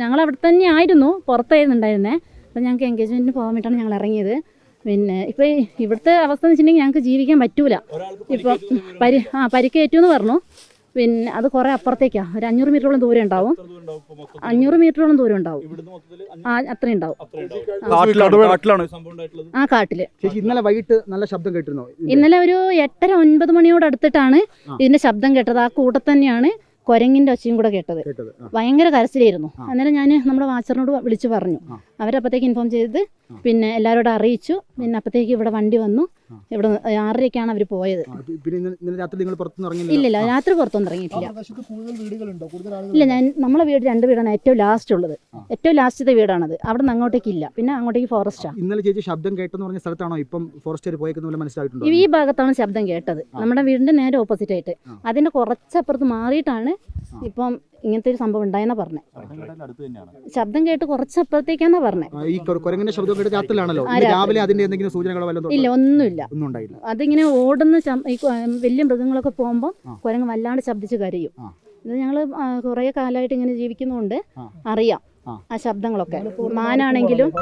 ഞങ്ങൾ അവിടെ തന്നെ ആയിരുന്നു പുറത്തായിരുന്നു ഉണ്ടായിരുന്നേ അപ്പോൾ ഞങ്ങൾക്ക് എൻഗേജ്മെന്റിന് പോകാൻ വേണ്ടിയിട്ടാണ് ഞങ്ങൾ ഇറങ്ങിയത് പിന്നെ ഇപ്പോൾ ഇവിടുത്തെ അവസ്ഥ എന്ന് വെച്ചിട്ടുണ്ടെങ്കിൽ ഞങ്ങൾക്ക് ജീവിക്കാൻ പറ്റൂല. ഇപ്പം പരി ആ പരിക്കേറ്റു എന്ന് പറഞ്ഞു. പിന്നെ അത് കുറേ അപ്പുറത്തേക്കാണ് ഒരു അഞ്ഞൂറ് മീറ്ററോളം ദൂരം ഉണ്ടാവും അഞ്ഞൂറ് മീറ്ററോളം ദൂരം ഉണ്ടാവും ആ അത്രയും ഉണ്ടാവും. കാട്ടിലാണ്. കാട്ടിലാണ്. സംഭവം ഉണ്ടായിട്ടുള്ളത്. ആ കാട്ടിൽ. ഇന്നലെ വൈകിട്ട് നല്ല ശബ്ദം കേട്ടിരുന്നോ? ഇന്നലെ ഒരു എട്ടര ഒൻപത് മണിയോട് അടുത്തിട്ടാണ് ഇതിന്റെ ശബ്ദം കേട്ടത്. ആ കൂട്ടത്തിൽ കുരങ്ങിന്റെ ഒച്ചയും കൂടെ കേട്ടത്. ഭയങ്കര കരച്ചിലായിരുന്നു. അന്നേരം ഞാൻ നമ്മുടെ വാച്ചറിനോട് വിളിച്ചു പറഞ്ഞു. അവരപ്പോഴത്തേക്ക് ഇൻഫോം ചെയ്ത് പിന്നെ എല്ലാവരോടും അറിയിച്ചു. പിന്നെ അപ്പോഴത്തേക്ക് ഇവിടെ വണ്ടി വന്നു. ഇവിടെ ആറരയ്ക്കാണ് അവർ പോയത്. ഇല്ലില്ല രാത്രി പുറത്തൊന്നും ഇറങ്ങിയിട്ടില്ല. ഇല്ല ഞാൻ നമ്മളെ വീട് രണ്ട് വീടാണ് ഏറ്റവും ലാസ്റ്റ് ഉള്ളത്. ഏറ്റവും ലാസ്റ്റത്തെ വീടാണത്. അവിടെ നിന്ന് അങ്ങോട്ടേക്ക് ഇല്ല. പിന്നെ അങ്ങോട്ടേക്ക് ഫോറസ്റ്റാണ് ഇന്നലെ ചേച്ചി ശബ്ദം കേട്ടെന്ന് പറഞ്ഞ സ്ഥലത്താണോ? ഇപ്പം ഫോറസ്റ്റ് പോയേക്കുന്ന പോലെ മനസ്സിലായിട്ടുണ്ടോ? ഈ ഭാഗത്താണ് ശബ്ദം കേട്ടത്. നമ്മുടെ വീടിന്റെ നേരെ ഓപ്പോസിറ്റ് ആയിട്ട്. അതിന്റെ കുറച്ചപ്പുറത്ത് മാറിയിട്ടാണ്. ഇപ്പം ഇങ്ങനത്തെ ഒരു സംഭവം ഉണ്ടായെന്നാ പറഞ്ഞേ. അടുത്ത് തന്നെയാണ്. ശബ്ദം കേട്ട് കുറച്ചപ്പുറത്തേക്കാന്നാ പറഞ്ഞേ. ഈ കുരങ്ങിന്റെ ശബ്ദം കേട്ട് രാത്രിയിലാണല്ലോ. രാവിലെ അതിന്റെ എന്തെങ്കിലും സൂചനകളോ വല്ലതും ഇല്ല ഒന്നുമില്ല. അതിങ്ങനെ ഓടുന്ന ഈ വലിയ മൃഗങ്ങളൊക്കെ പോകുമ്പോൾ. കുരങ്ങ് വല്ലാണ്ട് ശബ്ദിച്ച് കരയും. ഇത് ഞങ്ങൾ കുറേ കാലമായിട്ട് ഇങ്ങനെ ജീവിക്കുന്നതുകൊണ്ട്. അറിയാം. ആ ശബ്ദങ്ങളൊക്കെ. മാനാണെങ്കിലും